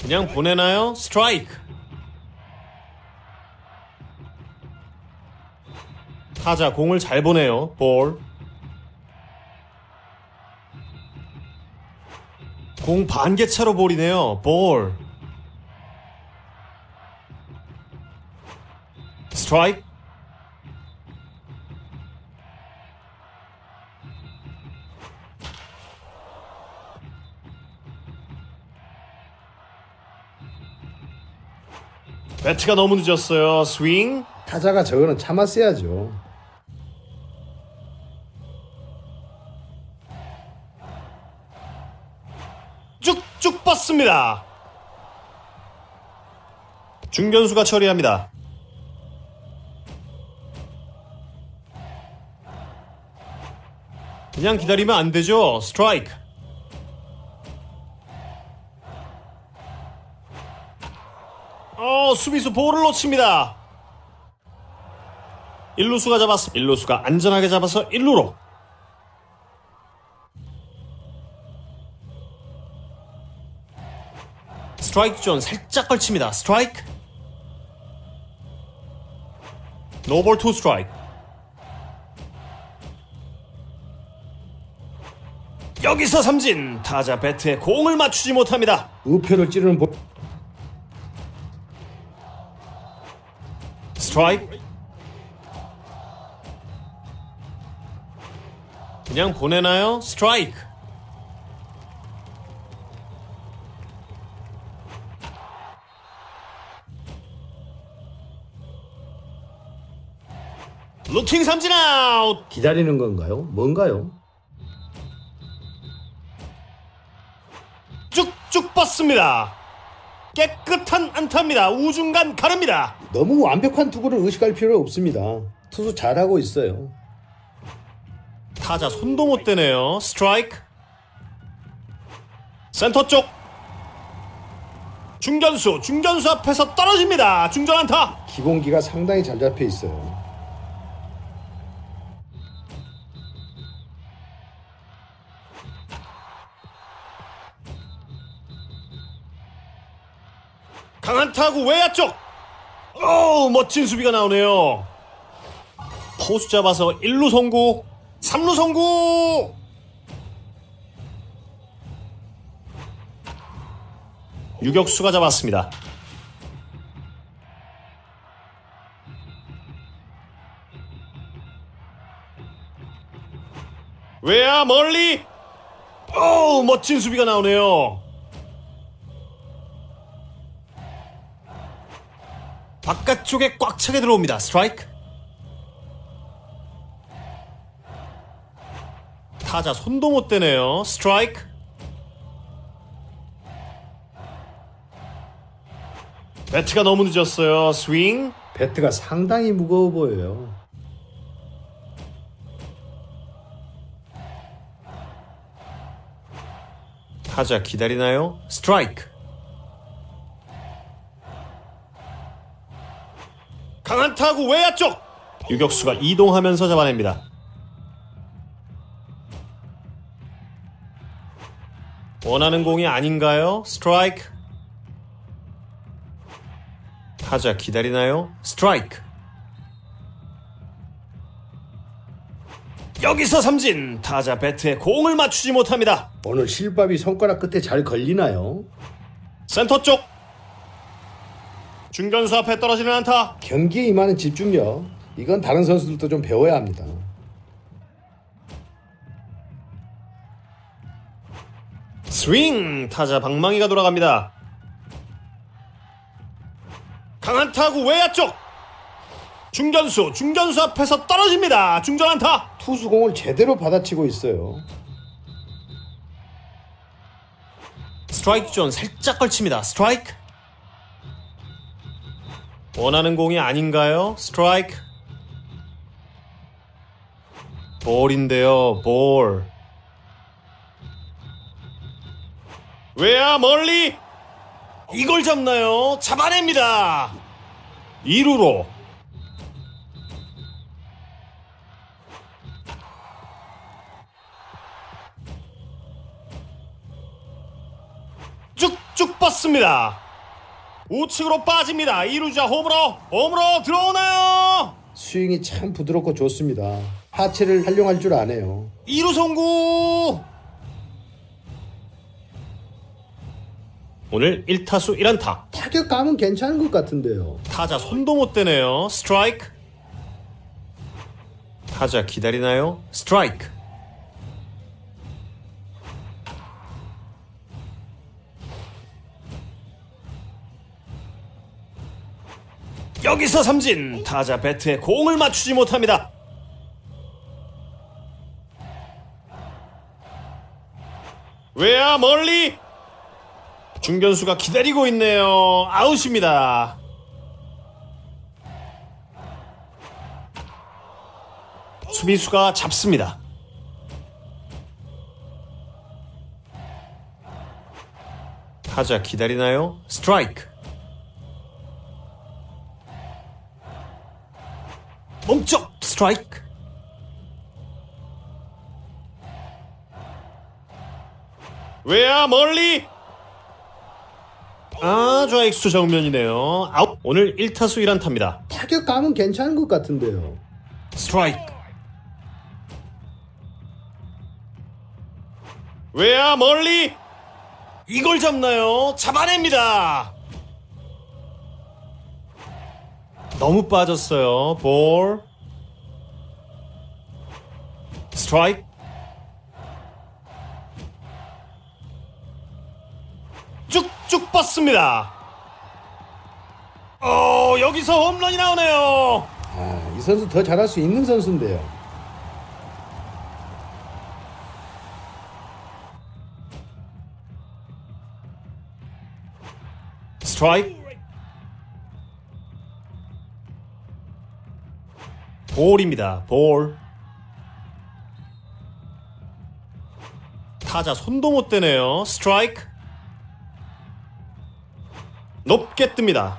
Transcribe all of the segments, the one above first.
그냥 보내나요? 스트라이크. 타자 공을 잘 보내요. 볼. 공 반개 차로 볼이네요. 볼. 스트라이크. 배트가 너무 늦었어요. 스윙. 타자가 저거는 참았어야죠. 쭉쭉 뻗습니다. 중견수가 처리합니다. 그냥 기다리면 안 되죠. 스트라이크. 수비수 볼을 놓칩니다. 일루수가 잡았어. 일루수가 안전하게 잡아서 일루로. 스트라이크 존 살짝 걸칩니다. 스트라이크. 노볼 투 스트라이크. 여기서 삼진 타자 배트에 공을 맞추지 못합니다. 우표를 찌르는 볼. 스트라이크. 그냥 보내나요? 스트라이크. 루킹 삼진 아웃. 기다리는 건가요? 뭔가요? 쭉쭉 뻗습니다. 깨끗한 안타입니다. 우중간 가릅니다. 너무 완벽한 투구를 의식할 필요 없습니다. 투수 잘하고 있어요. 타자 손도 못 대네요. 스트라이크. 센터 쪽. 중견수, 중견수 앞에서 떨어집니다. 중전 안타. 기본기가 상당히 잘 잡혀 있어요. 강한 타구 외야 쪽. 오, 멋진 수비가 나오네요. 포수 잡아서 1루 송구, 3루 송구. 유격수가 잡았습니다. 외야 멀리. 오, 멋진 수비가 나오네요. 바깥쪽에 꽉 차게 들어옵니다. 스트라이크. 타자 손도 못 대네요. 스트라이크. 배트가 너무 늦었어요. 스윙. 배트가 상당히 무거워 보여요. 타자 기다리나요? 스트라이크. 타구 외야 쪽. 유격수가 이동하면서 잡아냅니다. 원하는 공이 아닌가요? 스트라이크. 타자 기다리나요? 스트라이크. 여기서 삼진. 타자 배트에 공을 맞추지 못합니다. 오늘 실밥이 손가락 끝에 잘 걸리나요? 센터 쪽. 중견수 앞에 떨어지는 안타. 경기에 임하는 집중력. 이건 다른 선수들도 좀 배워야 합니다. 스윙 타자 방망이가 돌아갑니다. 강한 타구 외야 쪽. 중견수 중견수 앞에서 떨어집니다. 중전 안타. 투수공을 제대로 받아치고 있어요. 스트라이크 존 살짝 걸칩니다. 스트라이크. 원하는 공이 아닌가요? 스트라이크. 볼인데요. 볼. 왜야 멀리? 이걸 잡나요? 잡아냅니다. 2루로. 쭉쭉 뻗습니다. 우측으로 빠집니다. 이루자 홈으로 홈으로 들어오나요? 스윙이 참 부드럽고 좋습니다. 하체를 활용할 줄 아네요. 이루 송구. 오늘 1타수 1안타. 타격감은 괜찮은 것 같은데요. 타자 손도 못 대네요. 스트라이크. 타자 기다리나요? 스트라이크. 여기서 삼진. 타자 배트에 공을 맞추지 못합니다. 왜야 멀리? 중견수가 기다리고 있네요. 아웃입니다. 수비수가 잡습니다. 타자 기다리나요? 스트라이크. 멈춰! 스트라이크. 왜야 멀리? 아 좌익수 정면이네요. 아웃. 오늘 1타수 1안타입니다. 타격감은 괜찮은 것 같은데요. 스트라이크. 왜야 멀리? 이걸 잡나요? 잡아냅니다. 너무 빠졌어요. 볼. 스트라이크. 쭉쭉 뻗습니다. 어, 여기서 홈런이 나오네요. 아, 이 선수 더 잘할 수 있는 선수인데요. 스트라이크 볼입니다. 볼. 타자 손도 못 대네요. 스트라이크. 높게 뜹니다.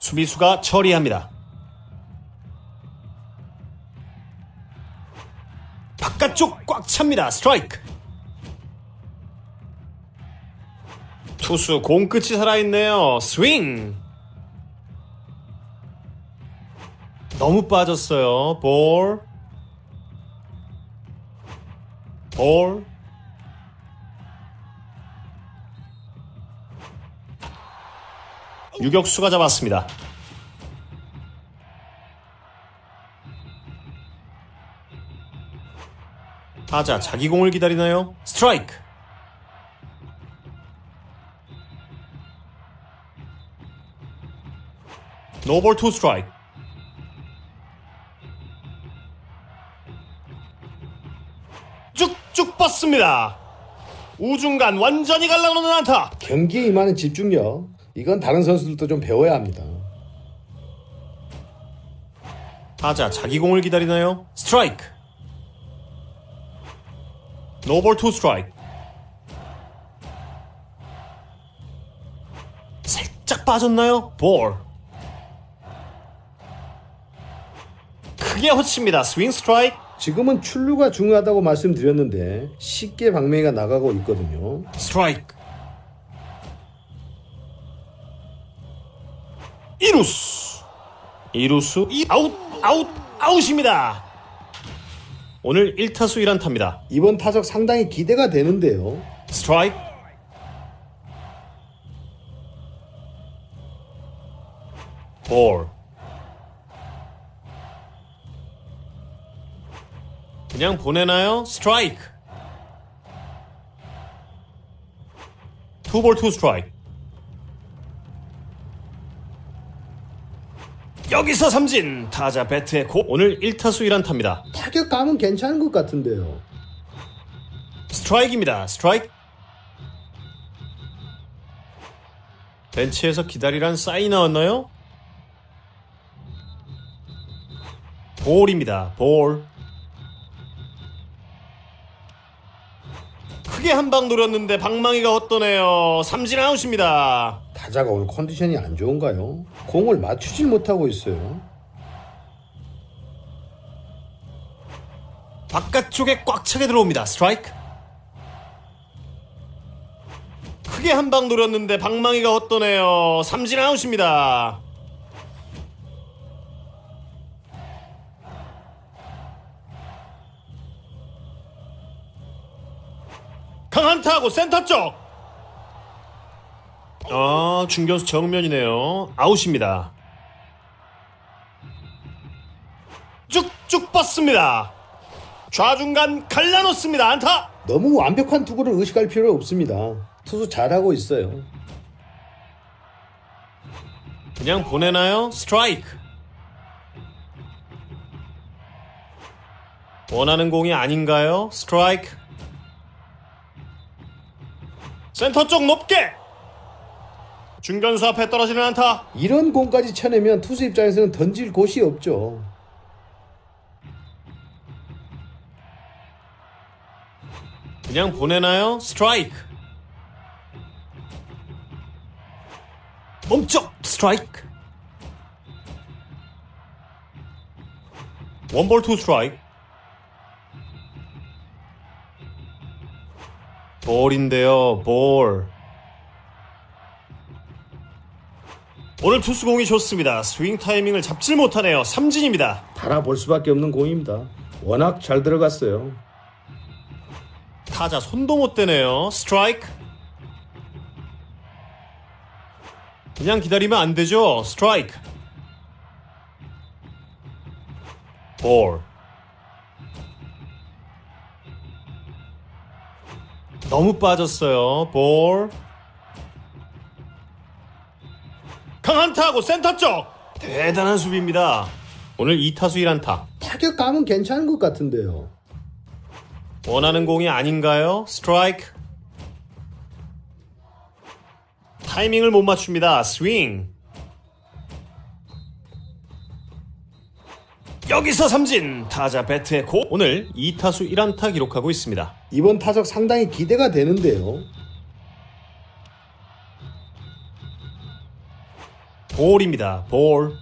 수비수가 처리합니다. 바깥쪽 꽉 찹니다. 스트라이크. 투수 공 끝이 살아있네요. 스윙. 너무 빠졌어요. 볼. 볼. 유격수가 잡았습니다. 타자 자기 공을 기다리나요? 스트라이크. 노볼 투 스트라이크. 쭉쭉 뻗습니다. 우중간 완전히 갈라놓는 안타. 경기에 임하는 집중력, 이건 다른 선수들도 좀 배워야 합니다. 타자 자기 공을 기다리나요? 스트라이크. 노볼 투 스트라이크. 살짝 빠졌나요? 볼. 크게 허칩니다. 스윙 스트라이크. 지금은 출루가 중요하다고 말씀드렸는데 쉽게 방맹이가 나가고 있거든요. 스트라이크. 이루스. 이루스. 이 아웃 아웃 아웃입니다. 오늘 1타수 1안타입니다. 이번 타석 상당히 기대가 되는데요. 스트라이크. 볼. 그냥 보내나요? 스트라이크. 투볼 투 스트라이크. 여기서 삼진 타자 배트에 고 오늘 1타수 1안타입니다. 타격감은 괜찮은 것 같은데요. 스트라이크입니다. 스트라이크. 벤치에서 기다리란 사인 나왔나요? 볼입니다. 볼. 크게 한 방 노렸는데 방망이가 헛도네요. 삼진 아웃입니다. 타자가 오늘 컨디션이 안 좋은가요? 공을 맞추질 못하고 있어요. 바깥쪽에 꽉 차게 들어옵니다. 스트라이크. 크게 한 방 노렸는데 방망이가 헛도네요. 삼진 아웃입니다. 강한 타고 센터 쪽. 아, 중견수 정면이네요. 아웃입니다. 쭉쭉 뻗습니다. 좌중간 갈라놓습니다. 안타. 너무 완벽한 투구를 의식할 필요 없습니다. 투수 잘하고 있어요. 그냥 보내나요? 스트라이크. 원하는 공이 아닌가요? 스트라이크. 센터 쪽 높게. 중견수 앞에 떨어지는 안타. 이런 공까지 쳐내면 투수 입장에서는 던질 곳이 없죠. 그냥 보내나요? 스트라이크. 멈춰! 스트라이크. 원볼 투 스트라이크. 볼인데요, 볼. 오늘 투수 공이 좋습니다. 스윙 타이밍을 잡질 못하네요. 삼진입니다. 바라볼 수밖에 없는 공입니다. 워낙 잘 들어갔어요. 타자 손도 못 대네요. 스트라이크. 그냥 기다리면 안 되죠. 스트라이크. 볼. 너무 빠졌어요. 볼. 강한 타고 센터 쪽. 대단한 수비입니다. 오늘 2타수 1안타. 타격감은 괜찮은 것 같은데요. 원하는 공이 아닌가요? 스트라이크. 타이밍을 못 맞춥니다. 스윙. 여기서 삼진. 타자 배트에 고. 오늘 2타수 1안타 기록하고 있습니다. 이번 타석 상당히 기대가 되는데요. 볼입니다. 볼.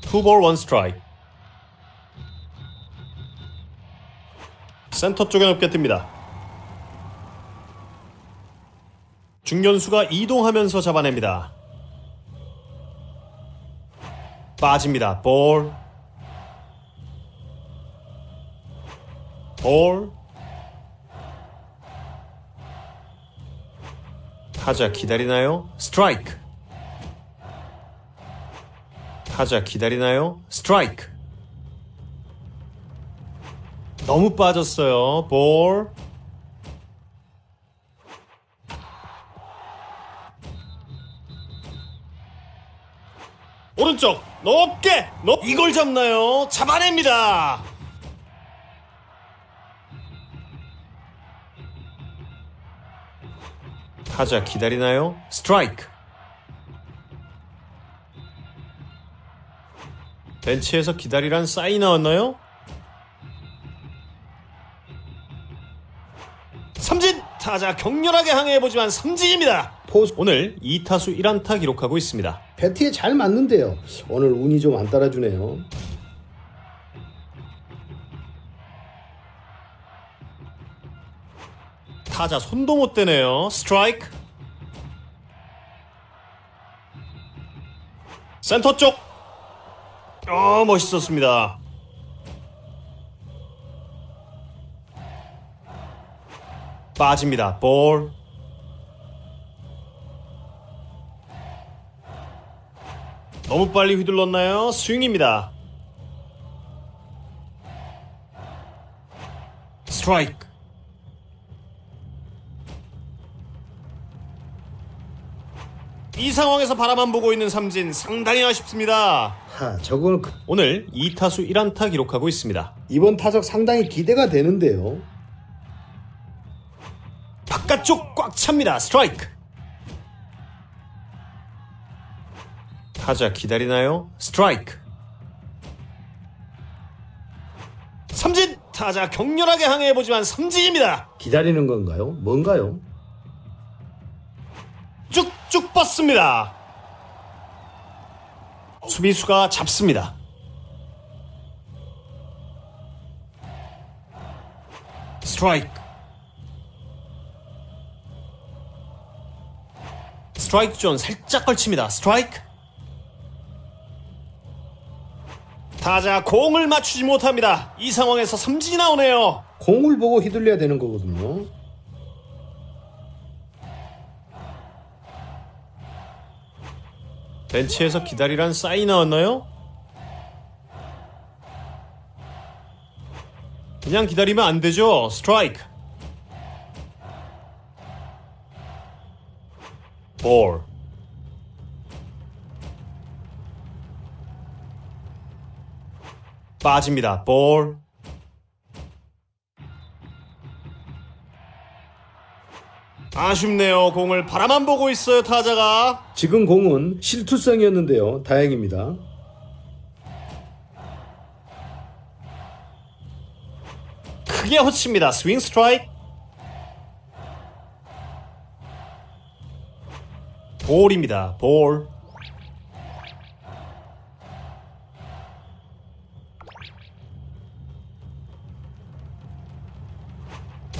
투볼 원 스트라이크. 센터 쪽에 높게 뜹니다. 중견수가 이동하면서 잡아냅니다. 빠집니다. 볼. 볼. 타자 기다리나요? 스트라이크. 타자 기다리나요? 스트라이크. 너무 빠졌어요. 볼. 높게 높 이걸 잡나요? 잡아냅니다. 타자 기다리나요? 스트라이크. 벤치에서 기다리란 사인 나왔나요? 삼진! 타자 격렬하게 항해해보지만 삼진입니다. 포수 오늘 2타수 1안타 기록하고 있습니다. 배트에 잘 맞는데요. 오늘 운이 좀 안 따라주네요. 타자 손도 못 대네요. 스트라이크. 센터 쪽. 어, 멋있었습니다. 빠집니다. 볼. 너무 빨리 휘둘렀나요? 스윙입니다. 스트라이크. 이 상황에서 바라만 보고 있는 삼진 상당히 아쉽습니다. 하, 저건 그- 오늘 2타수 1안타 기록하고 있습니다. 이번 타석 상당히 기대가 되는데요. 바깥쪽 꽉 찹니다. 스트라이크. 타자 기다리나요? 스트라이크. 삼진! 타자 격렬하게 항해해보지만 삼진입니다. 기다리는 건가요? 뭔가요? 쭉쭉 뻗습니다. 수비수가 잡습니다. 스트라이크. 스트라이크 존 살짝 걸칩니다. 스트라이크. 타자 공을 맞추지 못합니다. 이 상황에서 삼진이 나오네요. 공을 보고 휘둘려야 되는 거거든요. 벤치에서 기다리란 사인 나왔나요? 그냥 기다리면 안 되죠. 스트라이크. 볼. 빠집니다. 볼. 아쉽네요. 공을 바라만 보고 있어요. 타자가. 지금 공은 실투성이었는데요. 다행입니다. 크게 헛칩니다. 스윙 스트라이크. 볼입니다. 볼.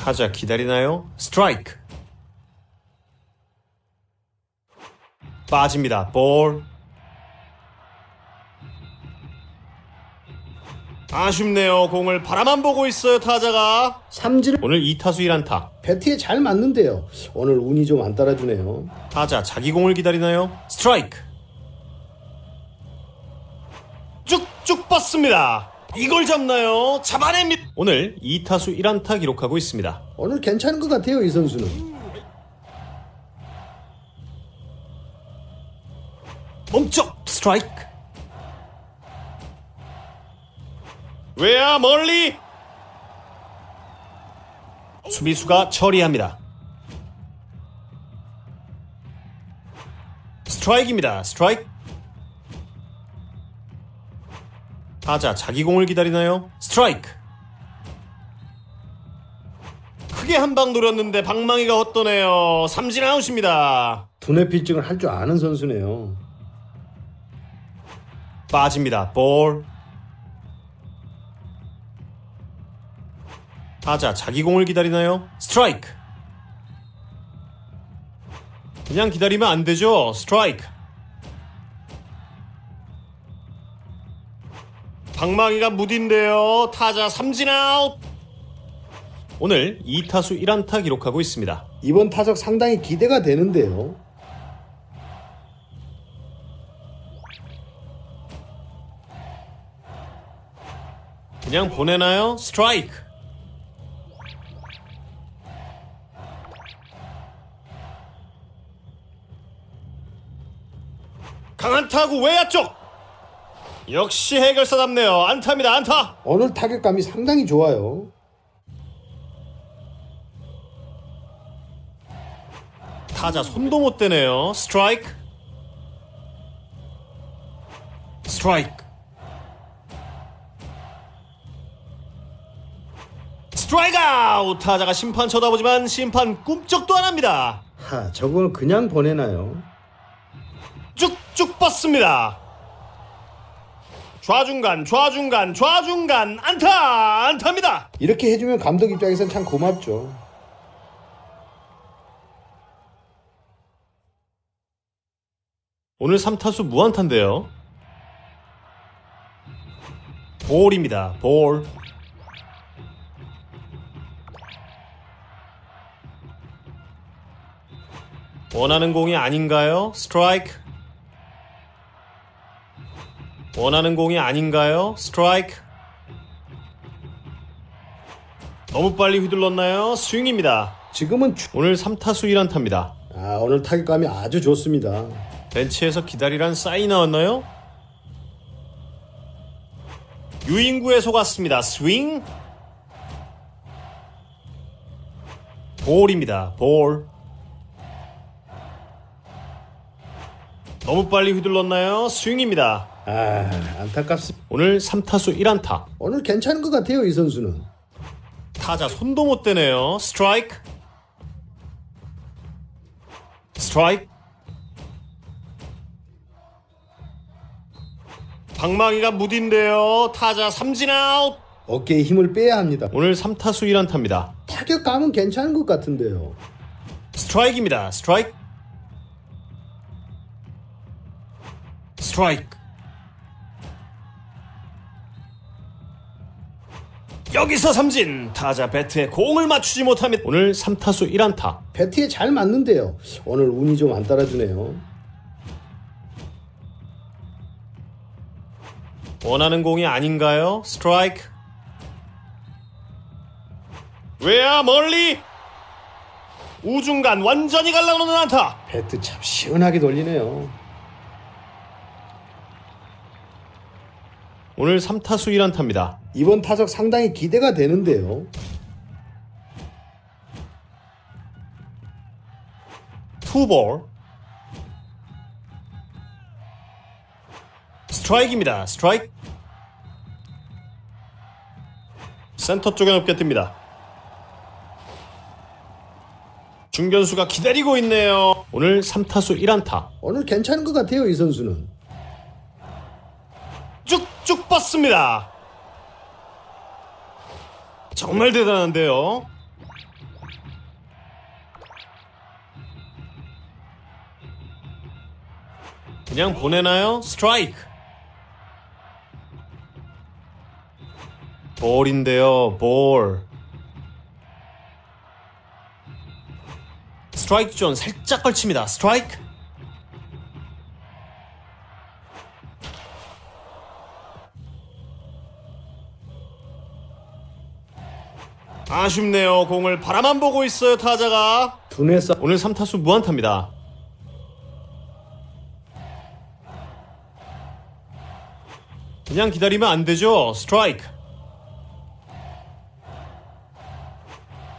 타자 기다리나요? 스트라이크. 빠집니다. 볼. 아쉽네요. 공을 바라만 보고 있어요. 타자가. 삼진을 오늘 2타수 1안타. 배트에 잘 맞는데요. 오늘 운이 좀 안 따라주네요. 타자 자기 공을 기다리나요? 스트라이크. 쭉쭉 뻗습니다. 이걸 잡나요? 잡아냅니다. 오늘 2타수 1안타 기록하고 있습니다. 오늘 괜찮은 것 같아요. 이 선수는. 멈춰! 스트라이크. 외야 멀리. 수비수가 처리합니다. 스트라이크입니다. 스트라이크. 타자 자기 공을 기다리나요? 스트라이크. 크게 한 방 노렸는데 방망이가 헛도네요. 삼진 아웃입니다. 두뇌 필증을 할 줄 아는 선수네요. 빠집니다. 볼. 타자 자기 공을 기다리나요? 스트라이크. 그냥 기다리면 안 되죠. 스트라이크. 방망이가 무딘데요. 타자 삼진 아웃. 오늘 2타수 1안타 기록하고 있습니다. 이번 타석 상당히 기대가 되는데요. 그냥 보내나요? 스트라이크. 강한 타구 외야 쪽. 역시 해결사답네요. 안타입니다. 안타. 오늘 타격감이 상당히 좋아요. 타자 손도 못 대네요. 스트라이크. 스트라이크. 스트라이크 아웃! 타자가 심판 쳐다보지만 심판 꿈쩍도 안 합니다. 하, 저걸 그냥 보내나요? 쭉쭉 뻗습니다. 좌중간, 좌중간, 좌중간, 안타! 안타입니다. 이렇게 해주면 감독 입장에선 참 고맙죠. 오늘 3타수 무안타인데요. 볼입니다. 볼. 원하는 공이 아닌가요? 스트라이크. 원하는 공이 아닌가요? 스트라이크. 너무 빨리 휘둘렀나요? 스윙입니다. 지금은 주... 오늘 3타수 1안타입니다. 아, 오늘 타격감이 아주 좋습니다. 벤치에서 기다리란 사인 나왔나요? 유인구에 속았습니다. 스윙. 볼입니다. 볼. 너무 빨리 휘둘렀나요? 스윙입니다. 아, 안타깝습니다. 오늘 3타수 1안타. 오늘 괜찮은 것 같아요, 이 선수는. 타자 손도 못 대네요. 스트라이크. 스트라이크. 방망이가 무딘데요. 타자 삼진 아웃. 어깨에 힘을 빼야 합니다. 오늘 3타수 1안타입니다. 타격감은 괜찮은 것 같은데요. 스트라이크입니다. 스트라이크. 스트라이크. 여기서 삼진 타자 배트에 공을 맞추지 못합니다. 오늘 3타수 1안타. 배트에 잘 맞는데요. 오늘 운이 좀 안 따라주네요. 원하는 공이 아닌가요? 스트라이크. 외야 멀리 우중간 완전히 갈라놓는 안타. 배트 참 시원하게 돌리네요. 오늘 3타수 1안타입니다. 이번 타석 상당히 기대가 되는데요. 투볼 스트라이크입니다. 스트라이크 센터 쪽에 높게 뜹니다. 중견수가 기다리고 있네요. 오늘 3타수 1안타 오늘 괜찮은 것 같아요, 이 선수는. 쭉쭉 뻗습니다. 정말 대단한데요. 그냥 보내나요? 스트라이크. 볼인데요, 볼. 스트라이크 존 살짝 걸칩니다. 스트라이크. 아쉽네요. 공을 바라만 보고 있어요, 타자가. 싸 오늘 3타수 무안타입니다. 그냥 기다리면 안 되죠. 스트라이크.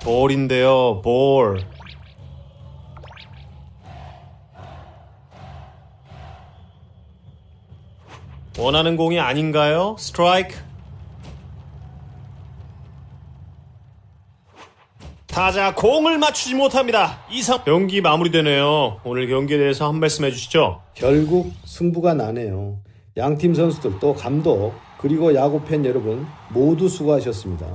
볼인데요. 볼. 원하는 공이 아닌가요? 스트라이크. 타자 공을 맞추지 못합니다. 이상 경기 마무리되네요. 오늘 경기에 대해서 한 말씀 해주시죠. 결국 승부가 나네요. 양팀 선수들 또 감독 그리고 야구 팬 여러분 모두 수고하셨습니다.